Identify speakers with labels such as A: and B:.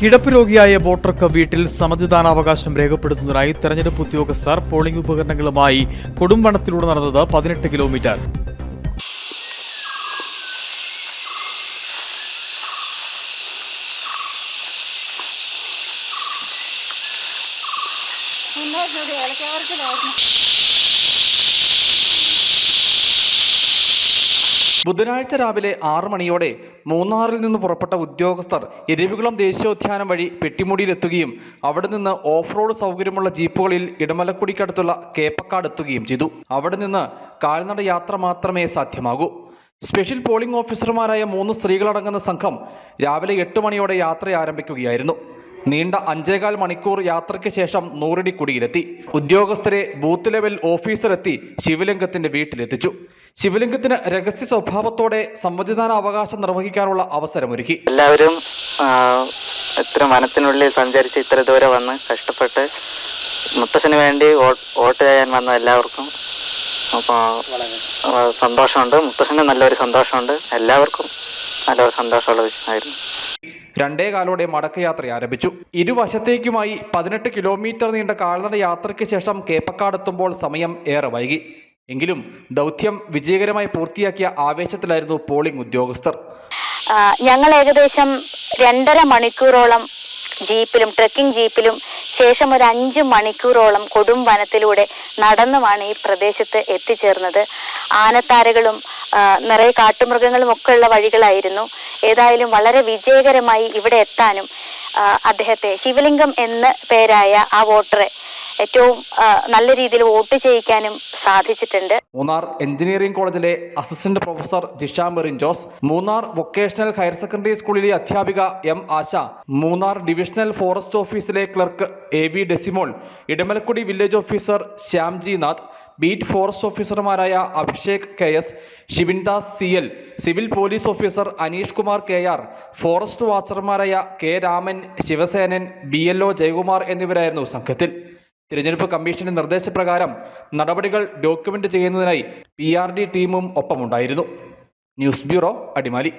A: കിടപ്പ് രോഗിയായ വോട്ടർക്ക് വീട്ടിൽ സമ്മതിദാനാവകാശം രേഖപ്പെടുത്തുന്നതിനായി തെരഞ്ഞെടുപ്പ് ഉദ്യോഗസ്ഥർ പോളിംഗ് ഉപകരണങ്ങളുമായി കൊടുംവനത്തിലൂടെ നടന്നത് പതിനെട്ട് കിലോമീറ്റർ
B: ഉണ്ടായിരുന്നു ഏലക്കവർക്കിലായിരുന്നു
C: ബുധനാഴ്ച രാവിലെ ആറ് മണിയോടെ മൂന്നാറിൽ നിന്ന് പുറപ്പെട്ട ഉദ്യോഗസ്ഥർ ഇരവികുളം ദേശീയോദ്യാനം വഴി പെട്ടിമുടിയിലെത്തുകയും അവിടെ നിന്ന് ഓഫ് റോഡ് സൗകര്യമുള്ള ജീപ്പുകളിൽ ഇടമലക്കുടിക്കടുത്തുള്ള കേപ്പക്കാട് എത്തുകയും ചെയ്തു. അവിടെ നിന്ന് കാൽനട യാത്ര മാത്രമേ സാധ്യമാകൂ. സ്പെഷ്യൽ പോളിംഗ് ഓഫീസർമാരായ മൂന്ന് സ്ത്രീകളടങ്ങുന്ന സംഘം രാവിലെ എട്ട് മണിയോടെ യാത്ര ആരംഭിക്കുകയായിരുന്നു. നീണ്ട അഞ്ചേകാൽ മണിക്കൂർ യാത്രയ്ക്ക് ശേഷം നൂറടി കുടിയിലെത്തി ഉദ്യോഗസ്ഥരെ ബൂത്ത് ലെവൽ ഓഫീസറെത്തി ശിവലിംഗത്തിന്റെ വീട്ടിലെത്തിച്ചു. ശിവലിംഗത്തിന് രഹസ്യ സ്വഭാവത്തോടെ സമ്മതിദാന അവകാശം നിർവഹിക്കാനുള്ള അവസരമൊരുക്കി.
D: എല്ലാവരും ഇത്ര വനത്തിനുള്ളിൽ സഞ്ചരിച്ച് ഇത്ര ദൂരെ വന്ന് കഷ്ടപ്പെട്ട് മുത്തശ്ശന് വേണ്ടി വോട്ട് വോട്ട് ചെയ്യാൻ വന്ന എല്ലാവർക്കും അപ്പോൾ സന്തോഷമുണ്ട്. മുത്തശ്ശന് നല്ലൊരു സന്തോഷമുണ്ട്. എല്ലാവർക്കും നല്ലൊരു സന്തോഷമുള്ള വിഷയമായിരുന്നു.
C: രണ്ടേ കാലോടെ മടക്കയാത്ര ആരംഭിച്ചു. ഇരുവശത്തേക്കുമായി പതിനെട്ട് കിലോമീറ്റർ നീണ്ട കാൽനട യാത്രയ്ക്ക് ശേഷം കേപ്പക്കാടെത്തുമ്പോൾ സമയം ഏറെ വൈകി. എങ്കിലും ദൗത്യം വിജയകരമായി പൂർത്തിയാക്കിയ ആവേശത്തിലായിരുന്നു പോളിംഗ് ഉദ്യോഗസ്ഥർ.
B: ഞങ്ങൾ ഏകദേശം രണ്ടര മണിക്കൂറോളം ജീപ്പിലും ട്രക്കിംഗ് ജീപ്പിലും ശേഷം ഒരു അഞ്ച് മണിക്കൂറോളം കൊടും വനത്തിലൂടെ നടന്നുമാണ് ഈ പ്രദേശത്ത് എത്തിച്ചേർന്നത്. ആനത്താരകളും നിറയെ കാട്ടുമൃഗങ്ങളും ഒക്കെ ഉള്ള വഴികളായിരുന്നു. ഏതായാലും വളരെ വിജയകരമായി ഇവിടെ എത്താനും അദ്ദേഹത്തെ ശിവലിംഗം എന്ന പേരായ ആ വോട്ടറെ ഏറ്റവും നല്ല രീതിയിൽ വോട്ട് ചെയ്യിക്കാനും സാധിച്ചിട്ടുണ്ട്.
C: മൂന്നാർ എഞ്ചിനീയറിംഗ് കോളേജിലെ assistant professor Jisha Merin Jose Munnar vocational higher secondary സ്കൂളിലെ അധ്യാപിക M Asha Munnar divisional forest ഓഫീസിലെ clerk A B Desimol Edamalakkudy village officer Shyamji Nath beat forest ഓഫീസർമാരായ Abhishek K S Shibindas C L civil police officer Aneesh Kumar K R forest വാച്ചർമാരായ K Raman Sivasenan B L O Jayakumar എന്നിവരായിരുന്നു സംഘത്തിൽ. തിരഞ്ഞെടുപ്പ് കമ്മീഷന്റെ നിർദ്ദേശപ്രകാരം നടപടികൾ document ചെയ്യുന്നതിനായി P ടീമും ഒപ്പമുണ്ടായിരുന്നു. News bureau Adimali.